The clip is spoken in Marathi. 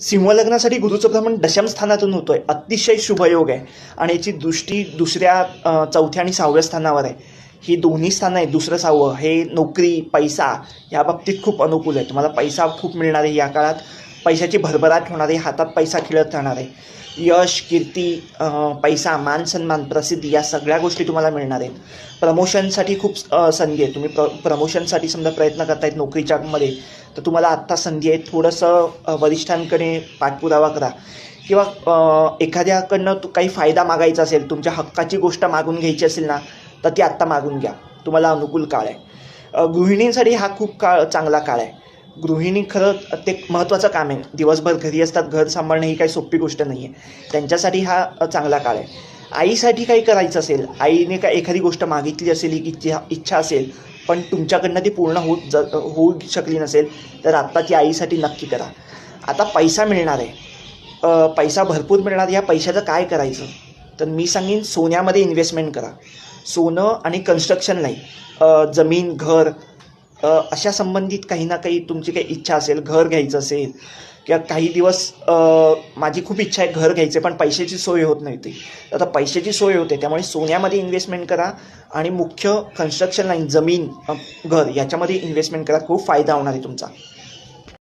सिंहलग्नासाठी गुरुचं भ्रमण दशम स्थानातून होतोय. अतिशय शुभयोग आहे. आणि याची दृष्टी दुसऱ्या चौथ्या आणि सहाव्या स्थानावर आहे. ही दोन्ही स्थानं आहेत. दुसरं सहावं. हे नोकरी पैसा या बाबतीत खूप अनुकूल आहे. तुम्हाला पैसा खूप मिळणार आहे या काळात. पैशाची भरभराट होणारे हातात पैसा खेळत राहणार आहे. यश कीर्ती पैसा मान सन्मान प्रसिद्धी या सगळ्या गोष्टी तुम्हाला मिळणार आहेत. प्रमोशनसाठी खूप संधी आहे. तुम्ही प्र प्रमोशनसाठी समजा प्रयत्न करतायत नोकरीच्यामध्ये तर तुम्हाला आत्ता संधी आहे थोडंसं वरिष्ठांकडे पाठपुरावा करा. किंवा एखाद्याकडनं तू काही फायदा मागायचा असेल तुमच्या हक्काची गोष्ट मागून घ्यायची असेल ना तर ती आत्ता मागून घ्या. तुम्हाला अनुकूल काळ आहे. गृहिणींसाठी हा खूप काळ चांगला काळ आहे. गृहिणी खरं ते महत्त्वाचं काम आहे. दिवसभर घरी असतात घर सांभाळणं ही काही सोपी गोष्ट नाही आहे त्यांच्यासाठी हा चांगला काळ आहे. आईसाठी काही करायचं असेल आईने काय एखादी गोष्ट मागितली असेल ही इच्छा इच्छा असेल पण तुमच्याकडनं ती पूर्ण होत ज होऊ शकली नसेल तर आत्ता ती आईसाठी नक्की करा. आता पैसा मिळणार आहे. पैसा भरपूर मिळणार या पैशाचं काय करायचं? तर मी सांगेन सोन्यामध्ये इन्व्हेस्टमेंट करा. सोनं आणि कन्स्ट्रक्शन नाही. जमीन घर अशा संबंधित काही ना काही तुमची काही इच्छा असेल घर घ्यायचं असेल किंवा काही दिवस माझी खूप इच्छा आहे घर घ्यायचे पण पैशाची सोय होत नव्हती. आता पैशाची सोय होते त्यामुळे सोन्यामध्ये इन्व्हेस्टमेंट करा आणि मुख्य कन्स्ट्रक्शन लाईन जमीन घर याच्यामध्ये इन्व्हेस्टमेंट करा खूप फायदा होणार आहे तुमचा.